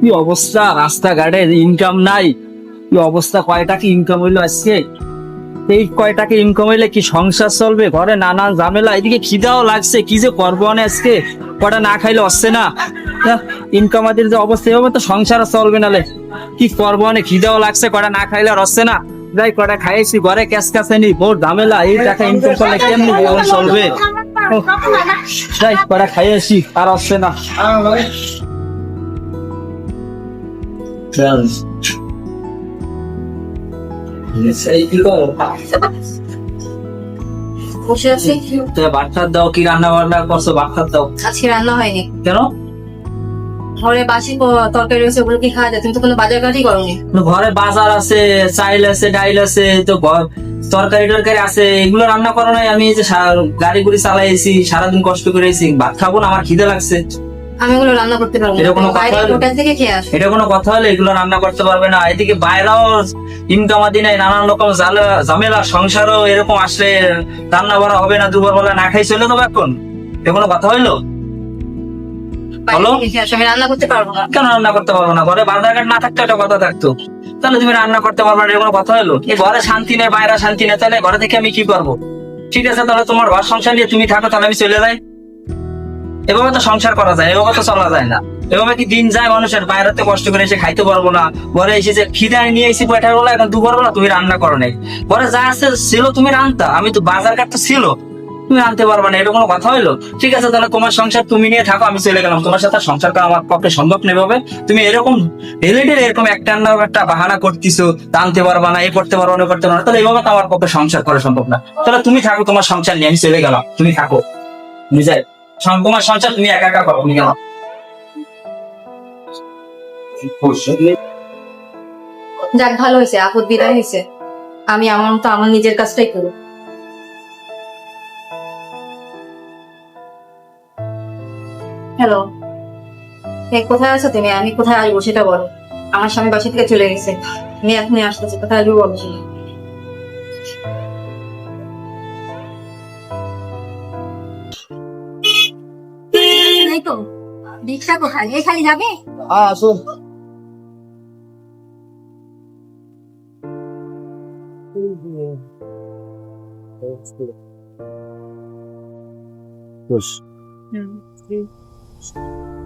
কি অবস্থা? রাস্তাঘাটে ইনকাম নাই। কি অবস্থা? কয় টাকা ইনকাম হইল আজকে? এই কয় টাকা ইনকাম হইলে কি সংসার চলবে? ঘরে নানান ঝামেলা। এদিকে খিদাও লাগছে। কি যে করব অনে আজকে? কটা না খাইলে আসছে না। ইনকাম আদির যে অবস্থা, এভাবে তো সংসার চলবে নালে কি করব অনে খিদাও লাগছে, কটা না খাইলে আর আসছে না। যাই কটা খাইছি ঘরে ক্যাশ কাছে নি বহুত ঝামেলা। এই টাকা ইনকাম করলে কেমনি জীবন চলবে? ওহ, যাই কটা খাই আর আসছে না। এই বসে আছি। তো দাও কি রান্না বান্না করছ? ভাত দাও। আজকে রান্না হয়নি। কেন? ঘরে বাসি তরকারি রয়েছে ওগুলো কি খাওয়া যায়? তুমি তো কোনো বাজার ঘাটই করনি। ঘরে বাজার আছে চাইল আছে ডাইল আছে তো তরকারি টরকারি আছে এগুলো রান্না করো নাই আমি যে গাড়ি গুড়ি চালাইছি সারাদিন কষ্ট করেছি ভাত খাব না আমার খিদে লাগছে। আমি ওগুলো রান্না করতে পারব এটা কোনো কথা হোটেল থেকে খেয়ে আসো। এটা কোনো কথা হলে এগুলো রান্না করতে পারবে না। এদিকে বাইরেও ইনকাম আদি নাই নানান রকম ঝামেলা সংসারও এরকম আসলে রান্না বাড়া হবে না দুবার বেলা না খাই চলে দেবো এখন। এটা কোনো কথা হইল? বলো? থেকে খেয়ে আসো আমি রান্না করতে পারব না। কেন রান্না করতে পারব না? ঘরে বাজার ঘাট না থাকতে একটা কথা থাকতো। তাহলে তুমি রান্না করতে পারবে না কোনো কথা হলো? ঘরে শান্তি নেই বাইরে শান্তি নেই তাহলে ঘরে থেকে আমি কি করব? ঠিক আছে তাহলে তোমার ঘর সংসার নিয়ে তুমি থাকো তাহলে আমি চলে যাই। এভাবে তো সংসার করা যায় এভাবে তো চলা যায় না। এভাবে কি দিন যায় মানুষের বাইরেতে কষ্ট করে এসে খাইতে পারব না। ঘরে এসে যে খিদে নিয়ে এসে বেলা এখন দুবার বেলা তুমি রান্না করো নাই। ঘরে যা আছে ছিল তুমি রান্তা আমি তো বাজার ঘাট তো ছিল। তুমি আনতে পারবে না, এটা কোনো কথা হইল? ঠিক আছে, তাহলে তোমার সংসার তুমি নিয়ে থাকো, আমি চলে গেলাম। তোমার সাথে সংসার করা আমার পক্ষে সম্ভব নেই ভাবে তুমি এরকম রিলেটেড এরকম একটা না একটা বাহানা করতেছো টানতে পারবা না, এ করতে পারবা না করতে পারবা না, তাহলে এইভাবে তো আমার পক্ষে সংসার করা সম্ভব না। তাহলে তুমি থাকো, তোমার সংসার নিয়ে, আমি চলে গেলাম, তুমি থাকো। বুঝাই তোমার সংসার তুমি একা একা করো, তুমি গেলাম। যাক, ভালো হয়েছে, আপদ বিদায় হয়েছে। আমি আমার মতো আমার নিজের কাজটাই করব। হ্যালো এই কোথায় আছো তুমি? আমি কোথায় আসব সেটা বলো। আমার স্বামী বাসা থেকে চলে গেছে। আমি এখনই আসতেছি। কোথায় আসব বলো। এই তো রিক্সা কোথায়? এখানে যাবে? আসো।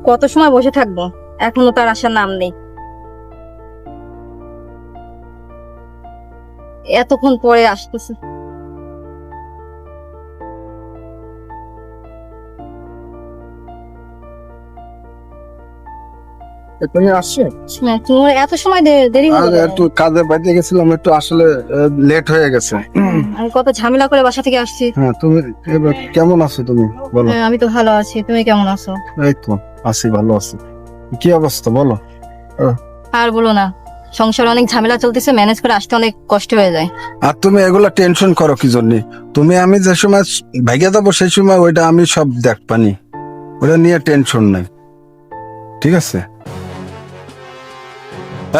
কত সময় বসে থাকব? এখনও তার আসার নাম নেই। এতক্ষণ পরে আসতেছে। তুমি আসছে? তোমার এত সময় দেরি হলো আর একটু কাজে বাইরে গেছিলাম একটু আসলে লেট হয়ে গেছে। আমি কত ঝামেলা করে বাসা থেকে আসছি। হ্যাঁ তুমি কেমন আছো তুমি? বলো। হ্যাঁ, আমি তো ভালো আছি। তুমি কেমন আছো? এই তো আছি ভালো আছি। কি অবস্থা বলো। আর বলো না সংসার অনেক ঝামেলা চলতেছে ম্যানেজ করে আসতে অনেক কষ্ট হয়ে যায়। আর তুমি এগুলা টেনশন করো কি জন্য? তুমি আমি যে সময় ভাইগে যাব সেই সময় ওইটা আমি সব দেখ পানি। ওটা নিয়ে টেনশন নাই। ঠিক আছে?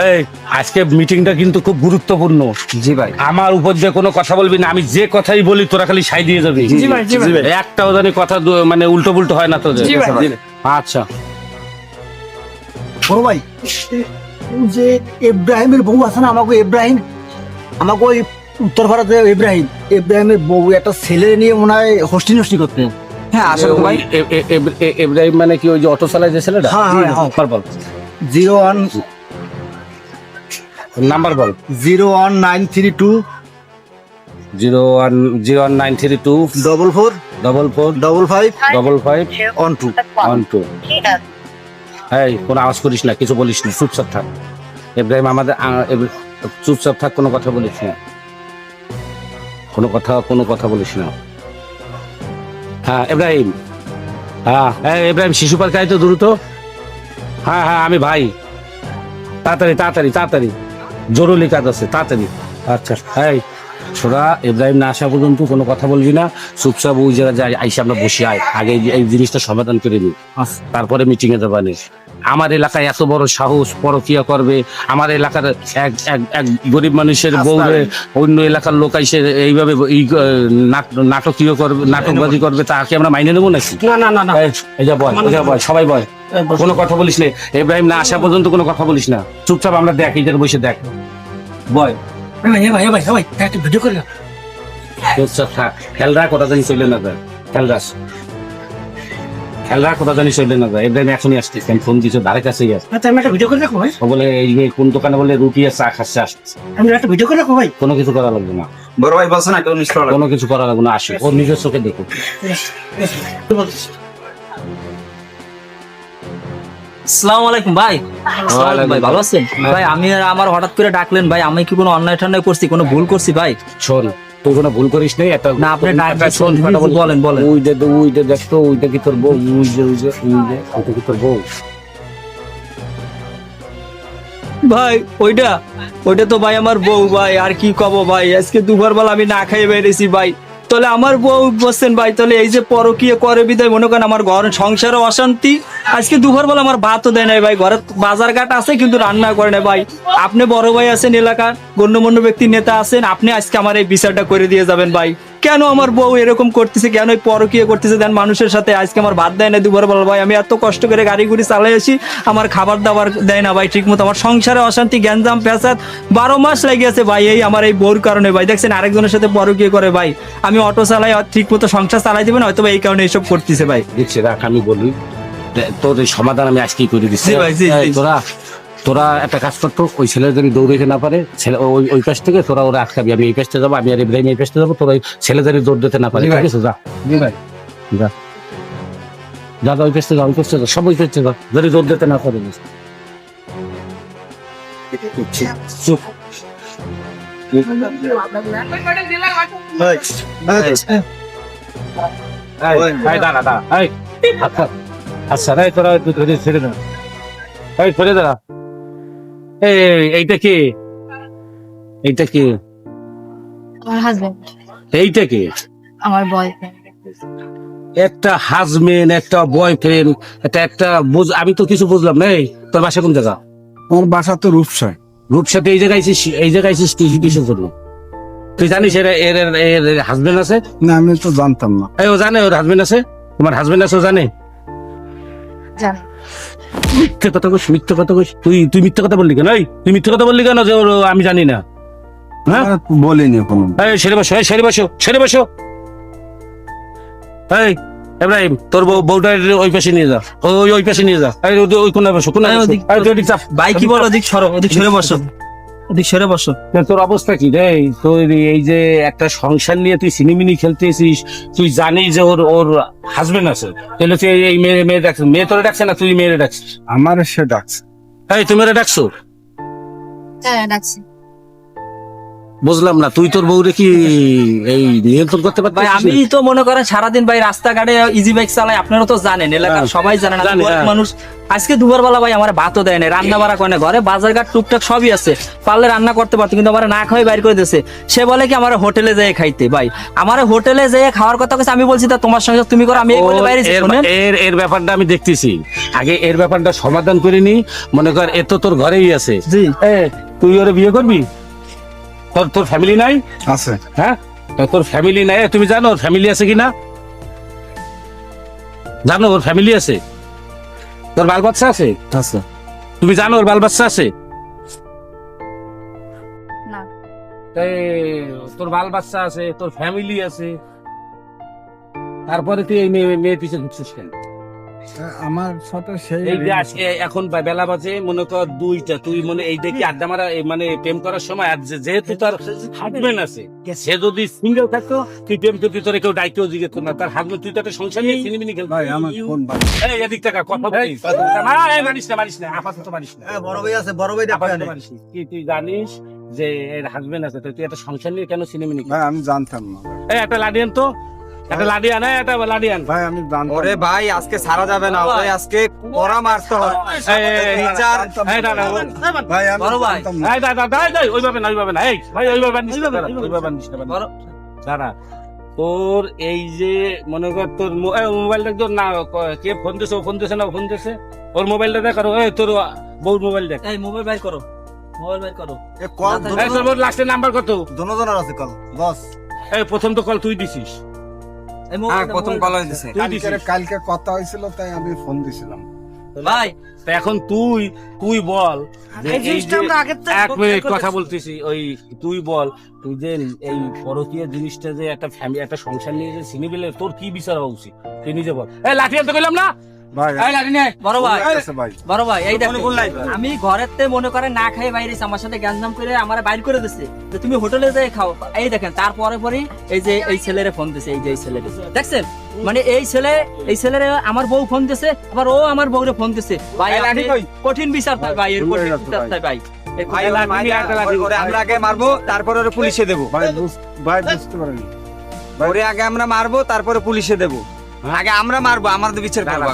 এই আজকে মিটিংটা কিন্তু খুব গুরুত্বপূর্ণ। জি ভাই। আমার উপর দিয়ে কোনো কথা বলবি না আমি যে কথাই বলি তোরা খালি সাই দিয়ে যাবি। জি ভাই, জি ভাই। একটাও জানি কথা মানে উল্টো পুল্টো হয় না তোদের। আচ্ছা। বড় ভাই যে ইব্রাহিমের বউ আছে না আমাকে ইব্রাহিম আমাকে ওই উত্তর ভারতে ইব্রাহিম ইব্রাহিমের বউ একটা ছেলে নিয়ে মনে হয় হোস্টি নষ্টি করতে। হ্যাঁ আসলে ভাই এব্রাহিম মানে কি ওই যে অটো চালায় যে ছেলেটা? হ্যাঁ, হ্যাঁ, হ্যাঁ। জিরো ওয়ান নাম্বার বল। Zero one nine three two. Zero one zero one nine three two. Double four double four double five double five one two one two এই কোনো আওয়াজ করিস না কিছু বলিস না চুপচাপ থাক। ইব্রাহিম আমাদের চুপচাপ থাক কোনো কথা বলিস না। কোনো কথা কোনো কথা বলিস না। হ্যাঁ ইব্রাহিম হ্যাঁ এই ইব্রাহিম শিশু পার্কে তো দ্রুত। হ্যাঁ হ্যাঁ আমি ভাই। তাড়াতাড়ি তাড়াতাড়ি তাড়াতাড়ি। জরুরি কাজ আছে তাড়াতাড়ি। আচ্ছা। এই ছোড়া ইব্রাহিম না আসা পর্যন্ত কোনো কথা বলবি না। চুপচাপ ওই জায়গায় যাই আইসে আমরা বসে আয়। আগে এই- জিনিসটা সমাধান করে নিই তারপরে মিটিং এ যাবানি আমার এলাকায় এত বড় সাহস পরকিয়া করবে। আমার এলাকার এক এক এক গরিব মানুষের বউরে অন্য এলাকার লোক এসে এইভাবে এই নাটকীয় করবে নাটকবাজি করবে তাকে আমরা মাইনে নেব নাকি? না না না না। এই, এই যা বয় এই যা বয় সবাই বয়। কোনো কথা বলিস না এব্রাহিম না আসা পর্যন্ত কোনো কথা বলিস না চুপচাপ আমরা দেখ এইটার বসে দেখ বয় ভাই ভাই ভাই ভাই একটা ভিডিও করে চুপচাপ থাক খেয়াল রাখ কথা জানি চলে না যায় খেয়াল রাখ খেয়াল রাখ কথা জানি চলে না যায় এব্রাহিম এখনই আসছিস আমি ফোন দিছো ধারে কাছেই আস আচ্ছা আমি একটা ভিডিও করে রাখো ভাই ও বলে এই কোন দোকানে বলে রুটি আর চা খাচ্ছে আসছে আমি একটা ভিডিও করে রাখো ভাই কোনো কিছু করা লাগবে না বড় ভাই বলছে না কোনো কিছু করা লাগবে না আসে ওর নিজের চোখে দেখো আসসালামু আলাইকুম ভাই। ভাই ভালো আছেন? ভাই। আমি আর আমার হঠাৎ করে ডাকলেন ভাই আমি কি কোনো অন্যায় করছি কোনো ভুল করছি ভাই? শোন তুই কোনো ভুল করিস নাই একটা না, আপনি ডাক- শোন বলেন, কথা বলি। বলেন, বলেন। ওই যে ওই যে দেখতো ওইটা কি তোর বউ ওই যে ওই যে ওই যে ওইটা কি তোর বউ। ভাই ওইটা ওইটা তো ভাই আমার বউ ভাই আর কি কব ভাই? আজকে দুপুর বেলা আমি না খাইয়ে বেরিয়েছি ভাই। তাহলে আমার বউ বলছেন ভাই, তাহলে এই যে পরকীয় করে বিদায়, মনে করেন আমার ঘর সংসারে অশান্তি। আজকে দুপুর বলে আমার ভাতও দেয় নাই ভাই, ঘরে বাজার ঘাট আছে কিন্তু রান্না করে না ভাই। আপনি বড় ভাই আছেন এলাকার, গণ্যমান্য ব্যক্তির নেতা আছেন, আপনি আজকে আমার এই বিচারটা করে দিয়ে যাবেন ভাই। কেন আমার বউ এরকম করতেছে? কেন এই পরকীয় করতেছে? দেন মানুষের সাথে আজকে আমার ভাত দেয় না দুপুর বেলা। ভাই আমি এত কষ্ট করে গাড়ি গুড়ি চালাই আসি আমার খাবার দাবার দেয় না ভাই ঠিক মতো আমার সংসারে অশান্তি গ্যাঞ্জাম পেঁচাত বারো মাস লেগেছে ভাই এই আমার এই বউর কারণে ভাই। দেখছেন আরেকজনের সাথে পরকীয় করে ভাই। আমি অটো চালাই ঠিক মতো সংসার চালাই দিবেন হয়তো এই কারণে এইসব করতেছে ভাই। দিচ্ছে রাখ আমি বলি। তোর সমাধান আমি আজকেই করে দিচ্ছি। ভাই, তোরা তোরা একটা কাজ করতো ওই ছেলে যদি দৌড়াইতে না পারে ছেলে ওই ওই পাশ থেকে তোরা ওরা আটকাবি আমি এই পাশে যাব আমি আর ইব্রাহিম এই পাশে যাব তোরা ওই ছেলে যদি দৌড় দিতে না পারে ঠিক আছে? যা। যা। যা যা, ওই পাশে যা ওই পাশে যা সব ওই পাশে যা যদি দৌড় দিতে না পারে। চুপ। দাঁড়া, দাঁড়া, আচ্ছা, এই, তোরা ছেড়ে দে। এই, ছেড়ে দাঁড়া। এই, এইটা কি? এইটা কি? আমার হাজবেন্ড এইটা কি? আমার বয়ফ্রেন্ড একটা হাজবেন্ড একটা বয়ফ্রেন্ড এটা একটা বুঝ আমি তো কিছু বুঝলাম না এই, তোর বাসা কোন জায়গা? আমার বাসা তো রূপসায় রূপসাতে এই জায়গায় এই জায়গায় তুই কিসের জন্য? তুই জানিস এর এর এর হাজবেন্ড আছে? না আমি তো জানতাম না। এই ও জানে ওর হাজবেন্ড আছে? তোমার হাজবেন্ড আছে ও জানে? জান। মিথ্যে কথা কইস মিথ্যে কথা কইস। তুই তুই মিথ্যে কথা বললি কেন? এই তুই মিথ্যে কথা বললি কেন যে ওর আমি জানি না। হ্যাঁ? বলিনি কোনো এই সেরে বসো এই সেরে বসো সেরে বসো। এই এব্রাহিম তোর বউটা ওই পাশে নিয়ে যা। ওই ওই পাশে নিয়ে যা। ওই- ওই কোনায় বসো কোনায়। ভাই কি বলো ওদিক সরো ওদিক সরে। বসো। ওদিক সরে বসো। তা তোর অবস্থা কি রে? তোর এই যে একটা সংসার নিয়ে তুই সিনেমিনি খেলতেছিস তুই জানিস যে ওর ওর হাজবেন্ড আছে। তাহলে তুই এই- এই মেয়ে মেয়ে ডাকছিস মেয়ে তোরে ডাকছে না তুই মেয়েরে ডাকছিস? আমার সে ডাকছে। এই তুমি ডাকছো? হ্যাঁ ডাকছি। বুঝলাম না তুই তোর বউরে কি এই নিয়ন্ত্রণ করতে ভাই আমি তো মনে করেন সারাদিন ভাই রাস্তাঘাটে ইজি বাইক চালাই আপনারা তো জানেন এলাকার হ্যাঁ। সবাই জানেন আমি গরিব হ্যাঁ। মানুষ আজকে দুবার বেলা ভাই আমার ভাতও দেয় না রান্না বাড়া করে ঘরে বাজার ঘাট টুকটাক সবই আছে পারলে রান্না করতে পারতো কিন্তু আমার না খাওয়াই বাইর করে দিয়েছে। সে বলে কি আমার হোটেলে যেয়ে খাইতে ভাই। আমার হোটেলে যেয়ে খাওয়ার কথা কইছে আমি বলছি তা তোমার সঙ্গে তুমি করো আমি এই বলে বাইরে এর শোনেন। এর এর ব্যাপারটা আমি দেখতেছি। আগে এর ব্যাপারটা সমাধান করে নি মনে কর এ তো তোর ঘরেই আছে। জি। তুই ওরে বিয়ে করবি? তোর তোর ফ্যামিলি নাই? আছে। হ্যাঁ? তোর ফ্যামিলি নাই? তুমি জানো ওর ফ্যামিলি আছে কিনা? জানো ওর ফ্যামিলি আছে? তোর বাল বাচ্চা আছে? আছে। তুমি জানো ওর বাল বাচ্চা আছে? না। তোর বাল বাচ্চা আছে তোর ফ্যামিলি আছে। তারপরে তুই এই মেয়ে মেয়ের পিছনে ঘুরছিস কেন? আমার সাথে সেই এই যে আজকে এখন বেলা বাজে মনে কর দুইটা তুই মনে এই দেখি আড্ডা মারা মানে প্রেম করার সময় আর যেহেতু তার হাজবেন্ড আছে সে যদি সিঙ্গেল থাকতো তুই প্রেম করতি তোরে কেউ ডাইকেও জিজ্ঞেস করতো না। তার হাজবেন্ড তুই তো একটা সংসার নিয়ে সিনেমিনি খেলতো ভাই আমার ফোন এই এদিক টাকা কথা বলিস। না, এই মানিস না মানিস না আপাতত মানিস না। বড় ভাই আছে বড় ভাই আপাতত মানিস না। কি তুই জানিস যে এর হাজবেন্ড আছে তো তুই একটা সংসার নিয়ে কেন সিনেমিনি ভাই আমি জানতাম না। এই একটা লাডিয়ান তো একটা লাডিয়ান এই একটা লাডিয়ান ভাই আমি জানতাম ওরে ভাই আজকে সারা যাবে না ওরে আজকে মারতে হয় এই, এই, এই, বিচার এই, ভাই আমি বড় ভাই। এই, দাঁড়া, দাঁড়া, ওইভাবে না ওইভাবে না এই ভাই ওইভাবে নিস না, ওইভাবে নিস না, বড়- দাঁড়া তোর এই যে মনে কর তোর মোবাইলটা তোর না কে ফোন দিছে ও ফোন দিছে না ও ফোন দিছে ওর মোবাইলটা দেখ আর ওই তোর বউর মোবাইল দেখ এই মোবাইল বাইর করো মোবাইল বাইর করো কল এই তোর লাস্টের নাম্বার কত দনোজনের আছে কল বস এই প্রথম তো কল তুই দিছিস এই হ্যাঁ প্রথম কল হয়েছে কালকে কালকে কথা হয়েছিল তাই আমি ফোন দিছিলাম। ভাই তা এখন তুই তুই বল এক মিনিট কথা বলতেছি ওই তুই বল তুই যে এই পরকীয় জিনিসটা যে একটা ফ্যামিলি একটা সংসার নিয়ে যে সিনেবেলে তোর কি বিচার হওয়া উচিত? তুই নিজে বল। এই লাঠি কইলাম না। আমি ঘরেতে মনে করে না খাই বাইরে আমার সাথে গ্যাঞ্জাম করে আমার বাইর করে দিচ্ছে তুমি হোটেলে যাই খাও। এই দেখেন তারপরে পরে এই যে এই ছেলেরে ফোন দিছে এই যে এই ছেলেরে। দেখছেন? মানে এই ছেলে এই ছেলের আমার বউ ফোন দিছে আবার ও আমার বউরে ফোন দিছে। ভাই আপনি কঠিন বিচার তাই ভাই এর কঠিন বিচার ভাই। ভাই। আমরা আগে মারবো তারপরে ওরে পুলিশে দেবো। ভাই ভাই বুঝতে পারেনি। ওরে আগে আমরা মারবো তারপরে পুলিশে দেবো। আগে আমরা মারবো আমাদের বিচার করব।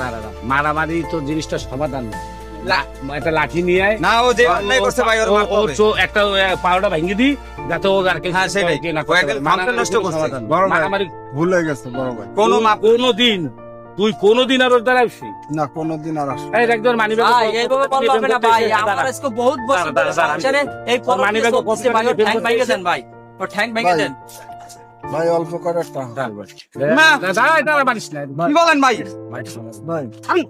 মারামারি তো জিনিসটা সমাধান। না। লা- একটা লাঠি নিয়ে আয় না ও যে অন্যায় করছে ভাই ওর ও- হবে। চো- একটা পাউডার ভেঙে দি যাতে ও আর কিছু হ্যাঁ, সেটাই। না ও একদম পারে। নষ্ট করছে। বড় ভাই। মারামারি ভুল হয়ে গেছে বড় ভাই কোনো তুই মাপ কোনোদিন তুই কোনোদিন আর ওর দ্বারা আসবি না কোনোদিন আর আসবে এই একজন মানি ভাই এইভাবে বললে হবে না ভাই আমার আজকে বহুত বছর ধরে সংসারে এই মানি পরবর্তী পকেটে ভাই ঠ্যাং ভেঙে দেন ভাই ওর ঠ্যাং ভেঙে ভাই। দেন ভাই অল্প করে একটা না। দাঁড়া দাঁড়া মারিস না কি বলেন ভাই ভাই ভাই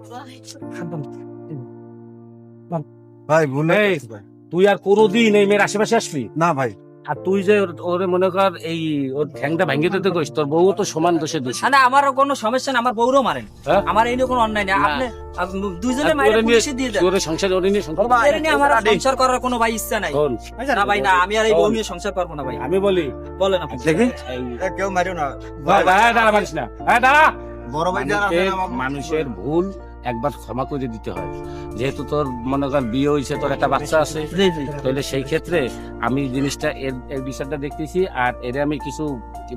ভুল হয়ে। ভাই। তুই আর কোনোদিন এই মেয়ের আশেপাশে আসবি? না ভাই। আর তুই যে ওর- ওরে মনে কর এই ওর ঠ্যাংটা ভেঙে দিতে কইস তোর বউ তো সমান দোষে দোষী। না, না আমার কোনো সমস্যা না আমার বউরও মারেন হ্যাঁ? আমার এই নিয়ে কোনো অন্যায় নেই। না। আপনি আপনি দুইজনে আর মাইরে তোরে নিয়ে- পুলিশে দিয়ে দেন। তোর সংসার ওরে নিয়ে সংসার এর নিয়ে আমার আর সংসার করার কোনো ভাই ইচ্ছা নাই। শোন, না ভাই না আমি আর এই বউ নিয়ে সংসার করব না ভাই। আমি বলি বলেন আপনি। দেখি। এই- কেউ মারিও না। দাঁড়া, দাঁড়া, না। এই, দাঁড়া। বড় ভাই যারা আছে মানুষের- আমাকে- মানুষের ভুল একবার ক্ষমা করে দিতে হয়। যেহেতু তোর মনে কর বিয়ে হয়েছে তোর একটা বাচ্চা আছে তাহলে সেই ক্ষেত্রে আমি জিনিসটা এর এর বিষয়টা দেখতেছি আর এর আমি কিছু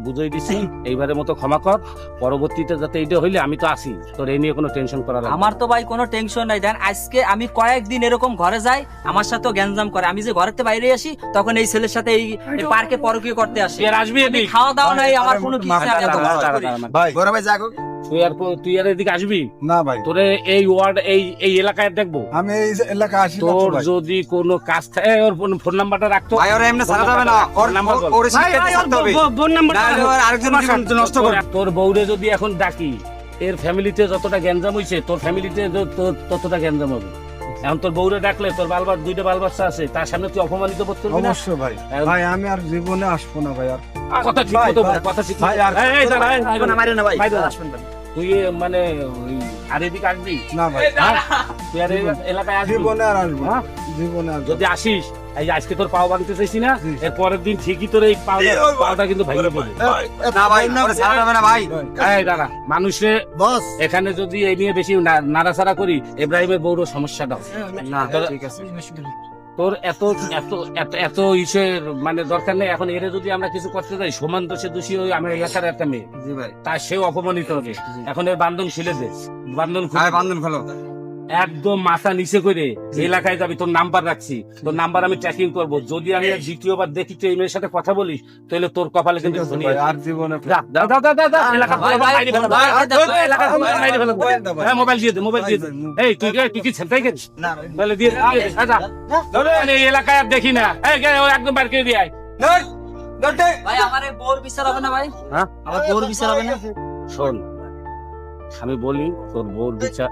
বুঝাই দিছি। এইবারের মতো ক্ষমা কর পরবর্তীতে যাতে এইটা হইলে আমি তো আছি। তোর এই নিয়ে কোনো টেনশন করার। আমার তো ভাই কোনো টেনশন নাই। দেন আজকে আমি কয়েকদিন এরকম ঘরে যাই আমার সাথেও গ্যাঞ্জাম করে। আমি যে ঘরের থেকে বাইরে আসি তখন এই ছেলের সাথে এই পার্কে পরকীয় করতে আসি। আসবি খাওয়া দাওয়া নাই আমার কোনো কিছু। ভাই। বড় ভাই যাগো তুই আর তুই আর এদিকে আসবি? না ভাই। তোরে এই ওয়ার্ড এই এই এলাকায় দেখব। আমি এই এলাকা আসি তোর যদি কোনো কাজ থাকে ওর ফোন- ফোন নাম্বারটা রাখতো ভাই ওরা এমনি ছাড়া যাবে না। ওর নাম্বার বল। ওরে হবে। না হলে ওর আরেকজনের জীবন নষ্ট তোর- বউরে যদি এখন ডাকি এর ফ্যামিলিতে যতটা গ্যাঞ্জাম হইছে তোর ফ্যামিলিতে ততটা গ্যাঞ্জাম হবে। এখন তোর বউরে ডাকলে তোর বালবার দুইটা বাল বাচ্চা আছে তার সামনে তুই অপমানিত বোধ করবি না? অবশ্যই ভাই। ভাই আমি আর জীবনে আসব না ভাই আর কথা ঠিক মতো কথা ঠিক ভাই, আর- এই, দাঁড়া, না, ভাই। ভাই। আসবেন না। তুই মানে ওই আর এদিকে আসবি? না ভাই। হ্যাঁ? তুই আর এলাকায় আসবি? জীবনে আর আসব হ্যাঁ? জীবনে আর যদি আসিস এই আজকে তোর পাও বানতে চাইছি না এর পরের দিন ঠিকই তোর এই পাওটা পাওটা কিন্তু ভেঙে দেবে না ভাই ছাড়া যাবে না ভাই। এই দাঁড়া মানুষে বস। এখানে যদি এই নিয়ে বেশি না- নাড়াচাড়া করি ইব্রাহিমের বউর সমস্যাটা না ঠিক আছে। তোর এত এত এত এত ইসের মানে দরকার নেই। এখন এরে যদি আমরা কিছু করতে যাই সমান দোষে দোষী ওই আমার এলাকার একটা মেয়ে। তা তার সেও অপমানিত হবে। এখন এর বান্ধন ছিলে দে। বান্ধন বান্ধন খোলো। একদম মাথা নিচে করে এলাকায় যাবি তোর নাম্বার রাখছি তোর নাম্বার আমি ট্র্যাকিং করব যদি আমি দ্বিতীয়বার দেখি তুই এই মেয়ের সাথে কথা বলিস তাহলে তোর কপালে কিন্তু। আর জীবনে। মোবাইল। হ্যাঁ, দিয়ে দে মোবাইল দিয়ে দে এই তুই কে- তুই কি গেছিস তাহলে দিয়ে মানে এই এলাকায় আর দেখি না এই গে, ও একদম বাইরে করে দিয়ে আয়। ভাই আমার বউর বিচার হবে না ভাই হ্যাঁ? আমার বউর বিচার হবে না শোন আমি বলি তোর বউর বিচার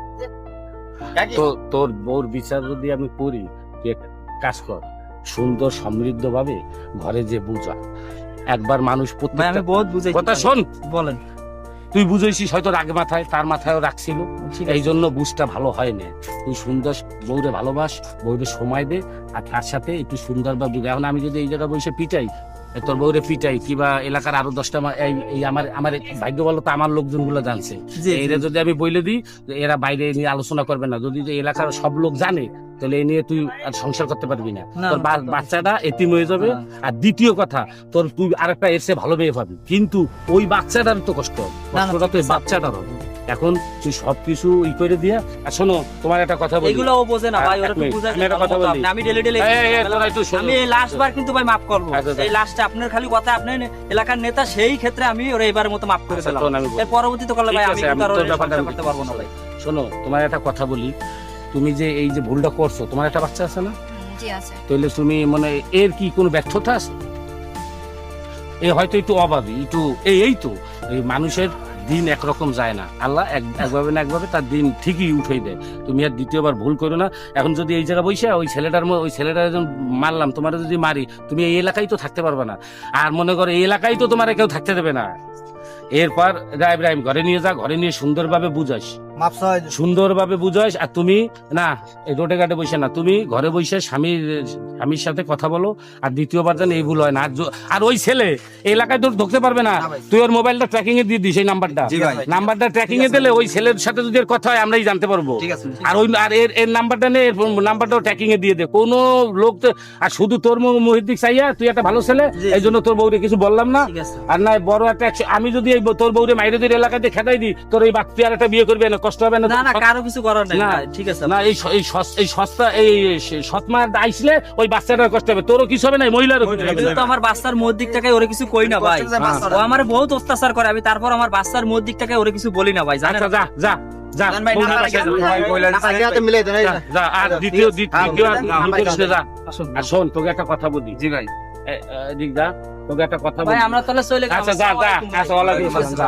তো তোর বউর বিচার যদি আমি করি তুই একটা কাজ কর সুন্দর সমৃদ্ধ ভাবে ঘরে যে বুঝা একবার মানুষ আমি বহুত বুঝাই কথা শোন। বলেন। তুই বুঝেছিস হয়তো রাগ মাথায় তার মাথায়ও রাখছিল এই জন্য বুঝটা ভালো হয় না তুই সুন্দর বউরে ভালোবাস বউরে সময় দে আর তার সাথে একটু সুন্দর বা বুঝে এখন আমি যদি এই জায়গায় বসে পিটাই তোর বউরে পিটাই কিবা এলাকার আরও দশটা এই আমার আমার ভাগ্য বলো তো আমার লোকজনগুলো জানছে এরা যদি আমি বলে দিই যে এরা বাইরে নিয়ে আলোচনা করবে না। যদি এলাকার সব লোক জানে তাহলে এই নিয়ে তুই আর সংসার করতে পারবি না তোর বাচ্চাটা এতিম হয়ে যাবে হ্যাঁ। আর দ্বিতীয় কথা তোর তুই আরেকটা এসে ভালো মেয়ে পাবি কিন্তু ওই বাচ্চাটার তো কষ্ট হবে। কষ্টটা তো বাচ্চাটার হবে এখন তুই সবকিছু ই করে দিয়া আর শোনো তোমার একটা কথা বলি এগুলো ও বোঝে না ভাই ওরা তো বুঝাই আমি একটা কথা বলি। আমি ডেলি ডেলি। আমি এই লাস্ট বার কিন্তু ভাই মাফ করব আচ্ছা, আচ্ছা। এই লাস্টে আপনার খালি কথা আপনার এলাকার নেতা সেই ক্ষেত্রে আমি ওরা এবারের মতো মাফ করে আচ্ছা, বলি। এর পরবর্তীতে করলে ভাই আমি আর তোর ব্যাপারটা করতে পারব না ভাই শোনো তোমার একটা কথা বলি তুমি যে এই যে ভুলটা করছ তোমার একটা বাচ্চা আছে না? জি আছে। তাহলে তুমি মানে এর কি কোনো ব্যর্থতা আছে? এ হয়তো একটু অভাবী একটু এই এই তো এই মানুষের দিন একরকম যায় না। আল্লাহ এক একভাবে না একভাবে তার দিন ঠিকই উঠেই দেয়। তুমি আর দ্বিতীয়বার ভুল করো না। এখন যদি এই জায়গায় বসে ওই ছেলেটার ওই ছেলেটা যখন মারলাম তোমার যদি মারি তুমি এই এলাকায় তো থাকতে পারবে না। আর মনে করো এই এলাকায় তো তোমার কেউ থাকতে দেবে না। এরপর যা ইব্রাহিম ঘরে নিয়ে যা ঘরে নিয়ে সুন্দরভাবে বুঝাস। সুন্দরভাবে বুঝাস আর তুমি না রোডে ঘাটে বসে না তুমি ঘরে বসে স্বামীর স্বামীর সাথে কথা বলো আর দ্বিতীয়বার যেন এই ভুল হয় না। আর ওই ছেলে এলাকায় তোর ঢুকতে পারবে না। তুই ওর মোবাইলটা ট্র্যাকিং এ দিয়ে দিস এই নাম্বারটা। নাম্বারটা ট্র্যাকিং এ দিলে ওই ছেলের সাথে যদি এর কথা হয় আমরাই জানতে পারব। আর ওই আর এর এর নাম্বারটা নে এর নাম্বারটাও ট্র্যাকিং এ দিয়ে দে। কোনো লোক তো- আর শুধু তোর মহিদিক চাইয়া তুই একটা ভালো ছেলে এই জন্য তোর বউরে কিছু বললাম না। আর না বড় একটা আমি যদি তোর বউরে মাইরে দিয়ে এলাকাতে খেদাই দিই তোর এই বাচ্চা আর একটা বিয়ে করবে না। কষ্ট হবে না না না কারও কিছু করার নেই ঠিক আছে। না এই এই এই সস্তা এই সৎমার আইসলে ওই বাচ্চাটার কষ্ট হবে। তোরও কিছু হবে না এই মহিলারও কিছু হবে না। আমার বাচ্চার মোর দিক থেকে ওরে কিছু কই না ভাই। ও আমার বহুত অত্যাচার করে আমি তারপর আমার বাচ্চার মোর দিক থেকে ওরে কিছু বলি না ভাই জানেন? আচ্ছা যা যা আর দ্বিতীয় দ্বিতীয় হ্যাঁ, আর শোন তোকে একটা কথা বলি। জি ভাই। তোকে একটা কথা বলি। আমরা তাহলে চলে আচ্ছা যা যা আচ্ছা ওয়ালাইকুম আসসালাম, যা।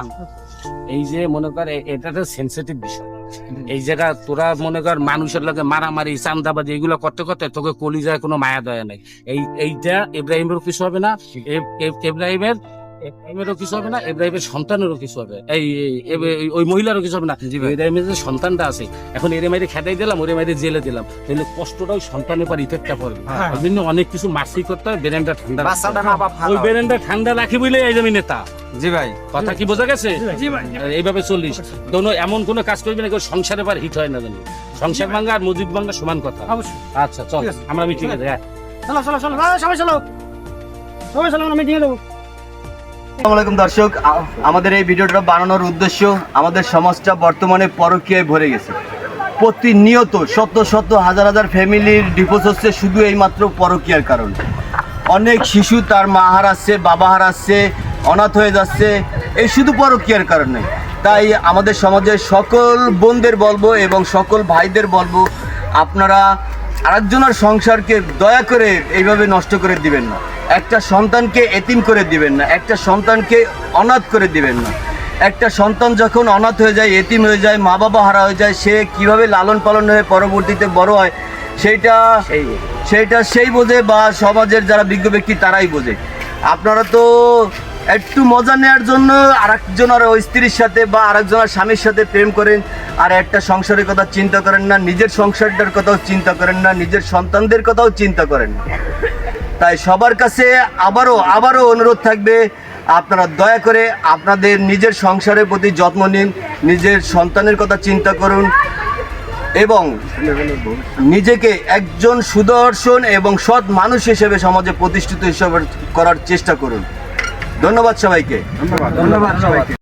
এই যে মনে কর এটা তো সেন্সিটিভ বিষয়। এই জায়গা তোরা মনে কর মানুষের লগে মারামারি চান্দাবাজি এগুলো করতে করতে তোকে কলিজায় কোনো মায়া দয়া নাই। এই এইটা এব্রাহিমের কিছু হবে না। ইব্রাহিমের ইব্রাহিমেরও কিছু হবে না ইব্রাহিমের সন্তানেরও কিছু হবে। এই ওই মহিলারও কিছু হবে না। ইব্রাহিমের যে সন্তানটা আছে এখন এরে মাইরে খেদাই দিলাম ওরে মাইরে জেলে দিলাম। তাহলে কষ্টটা ওই সন্তানের পর ইফেক্টটা পড়বে। হ্যাঁ। ওই জন্য অনেক কিছু মার্সি করতে হয় বেরেনটা ঠান্ডা ওই বেরেনটা ঠান্ডা রাখি বলে এই জমি নেতা। জি ভাই। কথা কি বোঝা গেছে? এইভাবে চল্লিশ। কোনো এমন কোনো কাজ করবি না কেউ সংসারে বার হিট হয় না জানি। সংসার ভাঙ্গা আর মসজিদ ভাঙ্গা সমান কথা। আচ্ছা চল আমরা মিটিং আছে হ্যাঁ চলো চলো চলো। সবাই চলো। সবাই চলো আমরা মিটিয়ে দেবো আসসালামু আলাইকুম দর্শক আমাদের এই ভিডিওটা বানানোর উদ্দেশ্য আমাদের সমাজটা বর্তমানে পরকীয়ায় ভরে গেছে। প্রতিনিয়ত শত শত হাজার হাজার ফ্যামিলির ডিভোর্স হচ্ছে শুধু এইমাত্র পরকীয়ার কারণে। অনেক শিশু তার মা হারাচ্ছে, বাবা হারাচ্ছে, অনাথ হয়ে যাচ্ছে, এই শুধু পরকীয়ার কারণে তাই আমাদের সমাজের সকল বোনদের বলব এবং সকল ভাইদের বলব, আপনারা আরেকজনের সংসারকে দয়া করে এইভাবে নষ্ট করে দিবেন না। একটা সন্তানকে এতিম করে দিবেন না একটা সন্তানকে অনাথ করে দিবেন না। একটা সন্তান যখন অনাথ হয়ে যায় এতিম হয়ে যায় মা বাবা হারা হয়ে যায় সে কীভাবে লালন পালন হয়ে পরবর্তীতে বড় হয় সেইটা সেইটা সেই বোঝে বা সমাজের যারা বিজ্ঞ ব্যক্তি তারাই বোঝে। আপনারা তো একটু মজা নেওয়ার জন্য আরেকজনের ওই স্ত্রীর সাথে বা আরেকজনের স্বামীর সাথে প্রেম করেন। আর একটা সংসারের কথা চিন্তা করেন না, নিজের সংসারটার কথাও চিন্তা করেন না, নিজের সন্তানদের কথাও চিন্তা করেন। না তাই সবার কাছে আবারও আবারও অনুরোধ থাকবে, আপনারা দয়া করে আপনাদের নিজের সংসারের প্রতি যত্ন নিন, নিজের সন্তানের কথা চিন্তা করুন এবং নিজেকে একজন সুদর্শন এবং সৎ মানুষ হিসেবে সমাজে প্রতিষ্ঠিত হিসেবে করার চেষ্টা করুন। ধন্যবাদ সবাইকে। ধন্যবাদ ধন্যবাদ সবাইকে।